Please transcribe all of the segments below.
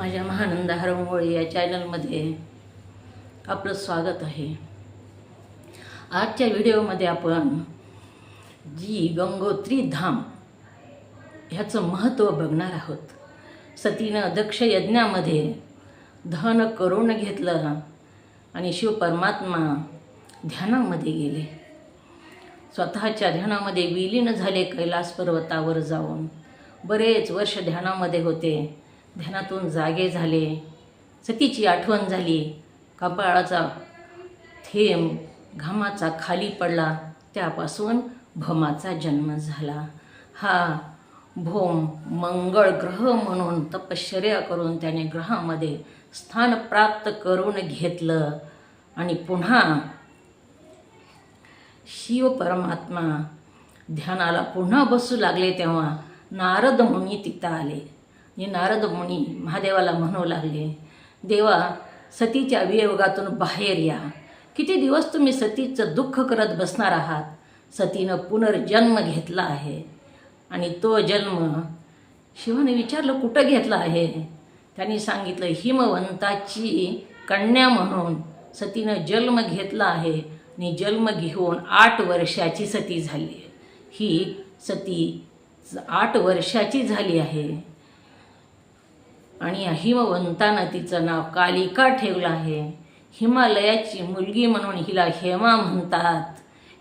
माझ्या महानंद हरंगोळी या चॅनलमध्ये आपलं स्वागत आहे. आजच्या व्हिडिओमध्ये आपण जी गंगोत्री धाम ह्याचं महत्त्व बघणार आहोत. सतीनं दक्ष यज्ञामध्ये धन करून घेतलं आणि शिव परमात्मा ध्यानामध्ये गेले. स्वतःच्या ध्यानामध्ये विलीन झाले कैलास पर्वतावर जाऊन बरेच वर्ष ध्यानामध्ये होते. ध्यानातून जागे झाले. सतीची आठवण झाली. कपाळाचा थेंब घामाचा खाली पडला. त्यापासून भमाचा जन्म झाला. हा भोम मंगळ ग्रह म्हणून तपश्चर्या करून त्याने ग्रहामध्ये स्थान प्राप्त करून घेतलं. आणि पुन्हा शिव परमात्मा ध्यानाला पुन्हा बसू लागले तेव्हा नारद मुनी तिथं आले. हे नारद मुनी महादेवाला म्हणू लागले देवा सतीच्या वियोगातून बाहेर या. किती दिवस तुम्ही सतीचं दुःख करत बसणार आहात? सतीनं पुनर्जन्म घेतला आहे. आणि तो जन्म शिवाने विचारलं कुठं घेतला आहे? त्यांनी सांगितलं हिमवंताची कन्या म्हणून सतीनं जन्म घेतला आहे. आणि जन्म घेऊन आठ वर्षाची सती झाली ही सती आठ वर्षाची झाली आहे. आणि हिमवंतानं तिचं नाव कालिका ठेवलं आहे. हिमालयाची मुलगी म्हणून हिला हेमा म्हणतात.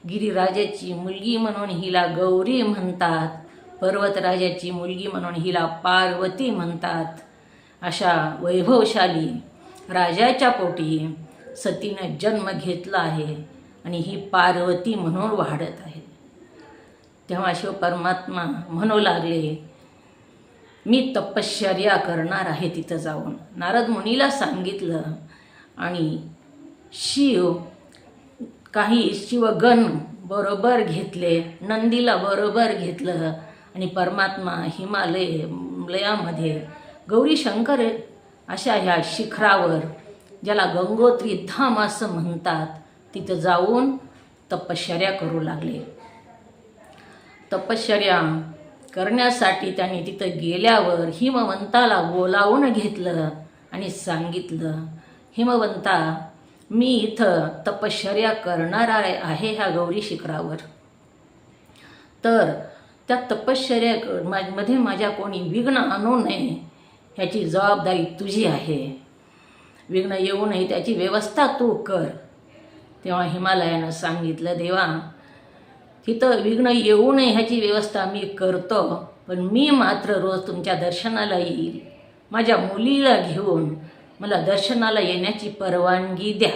गिरिराजाची मुलगी म्हणून हिला गौरी म्हणतात. पर्वतराजाची मुलगी म्हणून हिला पार्वती म्हणतात. अशा वैभवशाली राजाच्या पोटी सतीनं जन्म घेतला आहे आणि ही पार्वती म्हणून वाढत आहे. तेव्हा शिव परमात्मा म्हणू लागले मी तपश्चर्या करणार आहे तिथं जाऊन. नारद मुनीला सांगितलं आणि शिव काही शिवगण बरोबर घेतले नंदीला बरोबर घेतलं आणि परमात्मा हिमालय लयामध्ये गौरी शंकर अशा ह्या शिखरावर ज्याला गंगोत्री धाम असं म्हणतात तिथं जाऊन तपश्चर्या करू लागले. तपश्चर्या करण्यासाठी त्यांनी तिथं गेल्यावर हिमवंताला बोलावून घेतलं आणि सांगितलं हिमवंता मी इथं तपश्चर्या करणार आहे आहे ह्या गौरी शिखरावर. तर त्या तपश्चर्या मध्ये माझ्या कोणी विघ्न आणू नये ह्याची जबाबदारी तुझी आहे. विघ्न येऊ नये त्याची व्यवस्था तू कर. तेव्हा हिमालयानं सांगितलं देवा तिथं विघ्न येऊ नये ह्याची व्यवस्था मी करतो. पण मी मात्र रोज तुमच्या दर्शनाला येईल. माझ्या मुलीला घेऊन मला दर्शनाला येण्याची परवानगी द्या.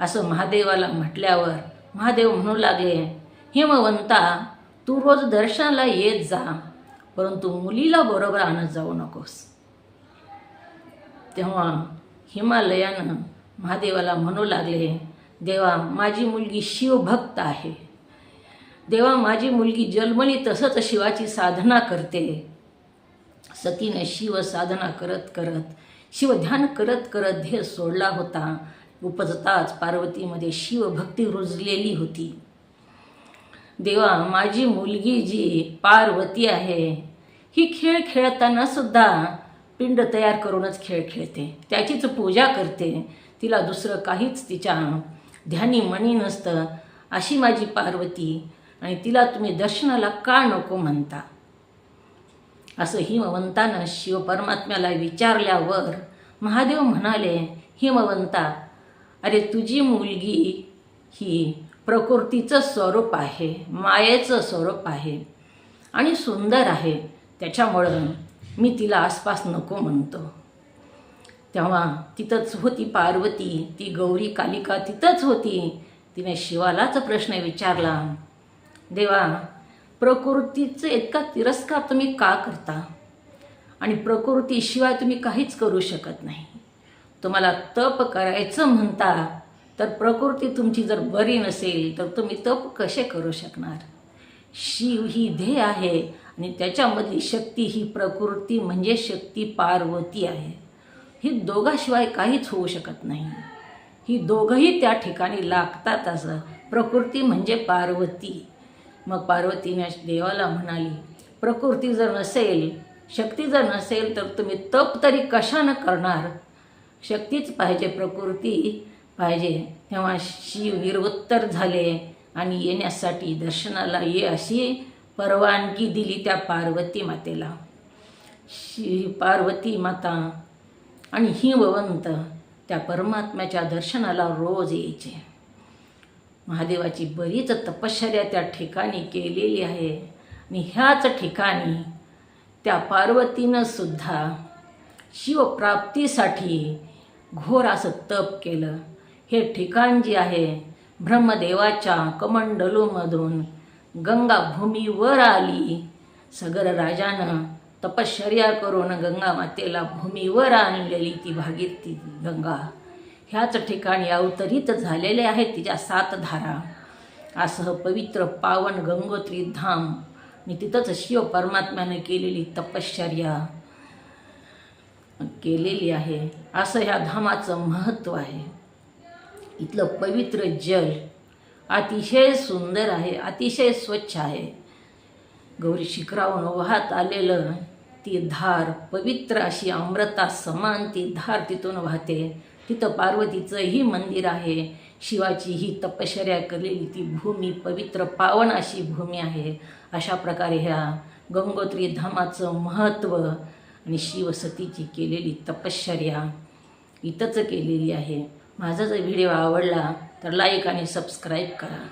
असं महादेवाला म्हटल्यावर महादेव म्हणू लागले हिमवंता तू रोज दर्शनाला येत जा परंतु मुलीला बरोबर आणत जाऊ नकोस. तेव्हा हिमालयानं महादेवाला म्हणू लागले देवा माझी मुलगी शिवभक्त आहे. देवा माझी मुलगी जन्मली तसंच शिवाची साधना करते. सतीने शिव साधना करत करत शिवध्यान करत करत ध्येय सोडला होता. उपजताच पार्वतीमध्ये शिवभक्ती रुजलेली होती. देवा माझी मुलगी जी पार्वती आहे ही खेळ खेळताना सुद्धा पिंड तयार करूनच खेळ खेळते. त्याचीच पूजा करते. तिला दुसरं काहीच तिच्या ध्यानी मणी नसतं. अशी माझी पार्वती आणि तिला तुम्ही दर्शनाला का नको म्हणता? असं हिमवंतानं शिव परमात्म्याला विचारल्यावर महादेव म्हणाले हिमवंता अरे तुझी मुलगी ही प्रकृतीचं स्वरूप आहे मायेचं स्वरूप आहे आणि सुंदर आहे. त्याच्यामुळं मी तिला आसपास नको म्हणतो. तेव्हा तिथंच होती पार्वती ती गौरी कालिका तिथंच होती. तिने शिवालाच प्रश्न विचारला देवा प्रकृतीचं इतका तिरस्कार तुम्ही का करता? आणि प्रकृतीशिवाय तुम्ही काहीच करू शकत नाही. तुम्हाला तप करायचं म्हणता तर प्रकृती तुमची जर बरी नसेल तर तुम्ही तप कसे करू शकणार? शिव ही ध्येय आहे आणि त्याच्यामधली शक्ती ही प्रकृती म्हणजे शक्ती पार्वती आहे. ही दोघाशिवाय काहीच होऊ शकत नाही. ही दोघंही त्या ठिकाणी लागतात असं प्रकृती म्हणजे पार्वती. मग पार्वतीने देवाला म्हणाली प्रकृती जर नसेल शक्ती जर नसेल तर तुम्ही तप तरी कशानं करणार? शक्तीच पाहिजे प्रकृती पाहिजे. तेव्हा शिव निरुत्तर झाले आणि येण्यासाठी दर्शनाला ये अशी परवानगी दिली त्या पार्वती मातेला. श्री पार्वती माता आणि हिमवंत त्या परमात्म्याच्या दर्शनाला रोज यायचे. महादेवाची बरीच तपश्चर्या त्या ठिकाणी केलेली आहे. आणि ह्याच ठिकाणी त्या पार्वतीनं सुद्धा शिवप्राप्तीसाठी घोर असं तप केलं. हे ठिकाण जे आहे ब्रह्मदेवाच्या कमंडलूमधून गंगा भूमीवर आली. सगर राजानं तपश्चर्या करून गंगा मातेला भूमीवर आणलेली ती भागीरथी गंगा. ह्याच ठिकाणी अवतरित झालेले आहेत तिच्या सात धारा. असं पवित्र पावन गंगोत्री धाम आणि तिथंच शिव परमात्म्याने केलेली तपश्चर्या केलेली आहे. असं ह्या धामाचं महत्त्व आहे. इथलं पवित्र जल अतिशय सुंदर आहे अतिशय स्वच्छ आहे. गौरी शिखरावून वाहत आलेलं ती धार पवित्र अशी अमृता समान ती धार तिथून वाहते. तिथं पार्वतीचंही मंदिर आहे. शिवाची ही तपश्चर्या केलेली ती भूमी पवित्र पावन अशी भूमी आहे. अशा प्रकारे ह्या गंगोत्री धामाचं महत्त्व आणि शिवसतीची केलेली तपश्चर्या इथंच केलेली आहे. माझा जर व्हिडिओ आवडला तर लाईक आणि सबस्क्राईब करा.